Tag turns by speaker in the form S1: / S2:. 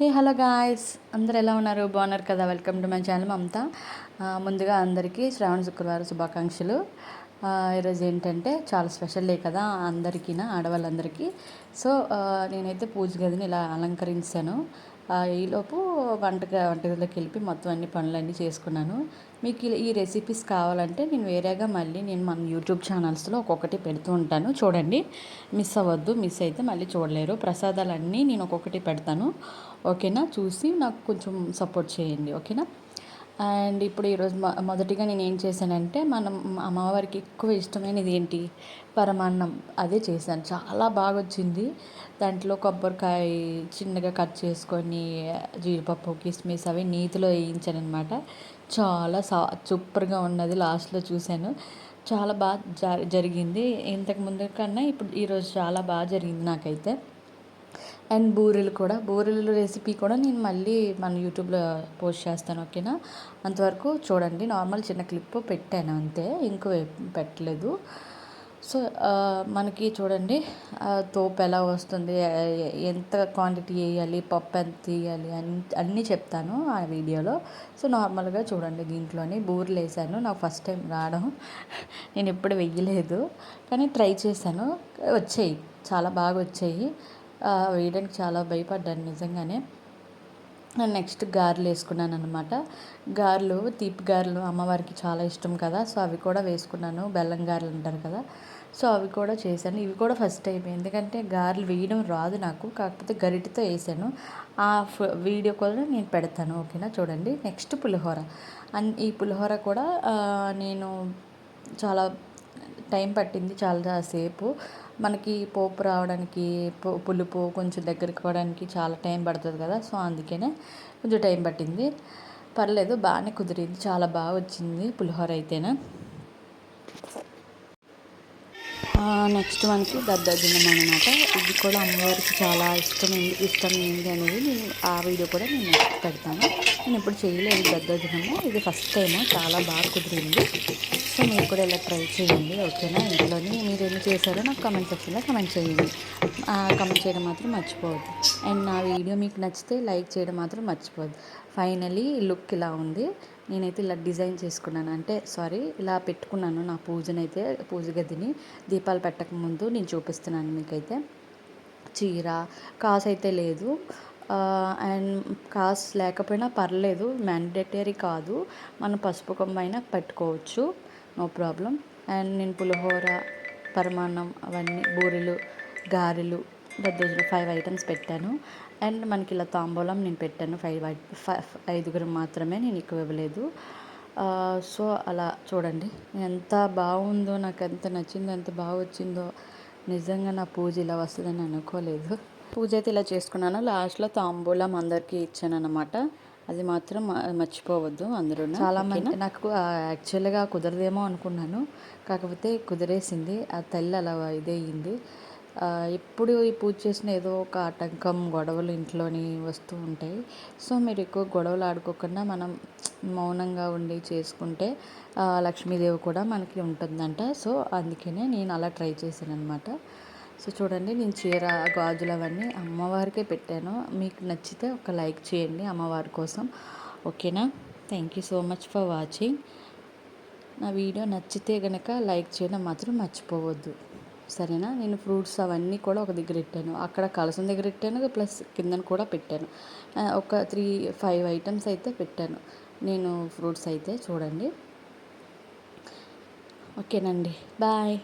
S1: Hey hello guys. అందరు ఎలా ఉన్నారు? బాగున్నారు కదా? Welcome to my channel Mamata. ముందుగా అందరికీ శ్రావణ శుక్రవారం శుభాకాంక్షలు. ఈరోజు ఏంటంటే చాలా స్పెషల్ డే కదా అందరికీనా ఆడవాళ్ళందరికీ. సో నేనైతే పూజ గదిని ఇలా అలంకరించాను. ఈలోపు వంటగా వంటగదిలోకి వెళ్ళి మొత్తం అన్ని పనులన్నీ చేసుకున్నాను. మీకు ఈ రెసిపీస్ కావాలంటే నేను వేరేగా మళ్ళీ నేను మన యూట్యూబ్ ఛానల్స్లో ఒక్కొక్కటి పెడుతూ ఉంటాను. చూడండి మిస్ అవ్వద్దు మిస్ అయితే మళ్ళీ చూడలేరు. ప్రసాదాలన్నీ నేను ఒక్కొక్కటి పెడతాను. ఓకేనా? చూసి నాకు కొంచెం సపోర్ట్ చేయండి. ఓకేనా? అండ్ ఇప్పుడు ఈరోజు మొదటిగా నేను ఏం చేశానంటే మనం అమ్మవారికి ఎక్కువ ఇష్టమైనది ఏంటి? పరమాన్నం. అదే చేశాను. చాలా బాగా వచ్చింది దాంట్లో కొబ్బరికాయ చిన్నగా కట్ చేసుకొని జీడిపప్పు కిస్మిస్ అవి నీతిలో వేయించాను అనమాట చాలా సా సూపర్గా ఉన్నది. లాస్ట్లో చూశాను. చాలా బాగా జరిగింది. ఇంతకు ముందు కన్నా ఇప్పుడు ఈరోజు చాలా బాగా జరిగింది నాకైతే. అండ్ బూరెలు కూడా. బూరెలు రెసిపీ కూడా నేను మళ్ళీ మన యూట్యూబ్లో పోస్ట్ చేస్తాను ఓకేనా? అంతవరకు చూడండి. నార్మల్ చిన్న క్లిప్ పెట్టాను అంతే. ఇంకో పెట్టలేదు. సో మనకి చూడండి తోపు ఎలా వస్తుంది ఎంత క్వాంటిటీ వేయాలి పప్పు ఎంత తీయాలి అన్ని అన్నీ చెప్తాను ఆ వీడియోలో. సో నార్మల్గా చూడండి దీంట్లోనే బూరెలు వేసాను. నాకు ఫస్ట్ టైం రావడం. నేను ఎప్పుడు వెయ్యలేదు కానీ ట్రై చేశాను. వచ్చాయి. చాలా బాగా వచ్చాయి. వేయడానికి చాలా భయపడ్డాను నిజంగానే. నెక్స్ట్ గారెలు వేసుకున్నాను అనమాట గారెలు తీపి గారెలు అమ్మవారికి చాలా ఇష్టం కదా సో అవి కూడా వేసుకున్నాను. బెల్లం గారెలు అంటారు కదా సో అవి కూడా చేశాను. ఇవి కూడా ఫస్ట్ టైం ఎందుకంటే గారెలు వేయడం రాదు నాకు కాకపోతే గరిటితో వేసాను. ఆ వీడియో కూడా నేను పెడతాను ఓకేనా? చూడండి. Next pulihora. అండ్ ఈ పులిహోర కూడా నేను చాలా టైం పట్టింది చాలా సేపు. మనకి పోపు రావడానికి పులుపు కొంచెం దగ్గరికి పోవడానికి చాలా టైం పడుతుంది కదా సో అందుకనే కొంచెం టైం పట్టింది. పర్లేదు బాగానే కుదిరింది చాలా బాగా వచ్చింది పులిహోర అయితేనే. నెక్స్ట్ మనకి దద్దోజనం అనమాట ఇది కూడా అమ్మవారికి చాలా ఇష్టం ఇష్టం ఏంటి అనేది నేను ఆ వీడియో కూడా నేను నెక్స్ట్ పెడతాను. నేను ఇప్పుడు చేయలేదు దద్దోజనము ఇది ఫస్ట్ టైం చాలా బాగా కుదిరింది. సో మీరు కూడా ఇలా ట్రై చేయండి ఓకేనా? ఇంట్లోని మీరు ఏమి చేశారో నాకు కమెంట్ సెక్షన్లో కమెంట్ చేయండి. కమెంట్ చేయడం మాత్రం మర్చిపోవద్దు. అండ్ నా వీడియో మీకు నచ్చితే లైక్ చేయడం మాత్రం మర్చిపోవద్దు. ఫైనలీ లుక్ ఇలా ఉంది. నేనైతే ఇలా డిజైన్ చేసుకున్నాను. అంటే సారీ ఇలా పెట్టుకున్నాను నా పూజనైతే పూజ గదిని. దీపాలు పెట్టకముందు నేను చూపిస్తున్నాను మీకైతే. చీర కాసు అయితే లేదు. అండ్ కాస్ట్ లేకపోయినా పర్లేదు మ్యాండేటరీ కాదు. మనం పసుపు కొమ్మైనా పెట్టుకోవచ్చు. No problem. అండ్ నేను పులిహోర పరమాన్నం అవన్నీ బూరెలు గారెలు దద్దోజులు ఫైవ్ ఐటమ్స్ పెట్టాను. అండ్ మనకి ఇలా తాంబూలం నేను పెట్టాను. ఫైవ్ ఫైవ్ ఐదుగురు మాత్రమే నేను ఎక్కువ ఇవ్వలేదు. సో అలా చూడండి. ఎంత బాగుందో నాకు ఎంత నచ్చిందో ఎంత బాగా వచ్చిందో. నిజంగా నా పూజ ఇలా వస్తుందని అనుకోలేదు. పూజ అయితే ఇలా చేసుకున్నాను. లాస్ట్లో తాంబూలం అందరికీ ఇచ్చాను అనమాట అది మాత్రం మర్చిపోవద్దు అందరూ చాలా మంది నాకు యాక్చువల్గా కుదరదేమో అనుకున్నాను. కాకపోతే కుదిరేసింది. ఆ తల్లి అలా ఇదే అయ్యింది ఎప్పుడు ఈ పూజ చేసిన ఏదో ఒక ఆటంకం గొడవలు ఇంట్లోని వస్తూ ఉంటాయి. సో మీరు ఎక్కువ గొడవలు ఆడుకోకుండా మనం మౌనంగా ఉండి చేసుకుంటే లక్ష్మీదేవి కూడా మనకి ఉంటుందంట. సో అందుకనే నేను అలా ట్రై చేశాను అనమాట సో చూడండి నేను చీర గాజులు అవన్నీ అమ్మవారికే పెట్టాను. మీకు నచ్చితే ఒక లైక్ చేయండి అమ్మవారి కోసం. ఓకేనా? Thank you so much for watching నా వీడియో నచ్చితే కనుక లైక్ చేయడం మాత్రం మర్చిపోవద్దు. సరేనా? నేను ఫ్రూట్స్ అవన్నీ కూడా ఒక దగ్గర పెట్టాను. అక్కడ కలసం దగ్గర పెట్టాను ప్లస్ కిందన కూడా పెట్టాను. ఒక త్రీ ఫైవ్ ఐటమ్స్ అయితే పెట్టాను. నేను ఫ్రూట్స్ అయితే చూడండి. ఓకేనండి. బాయ్.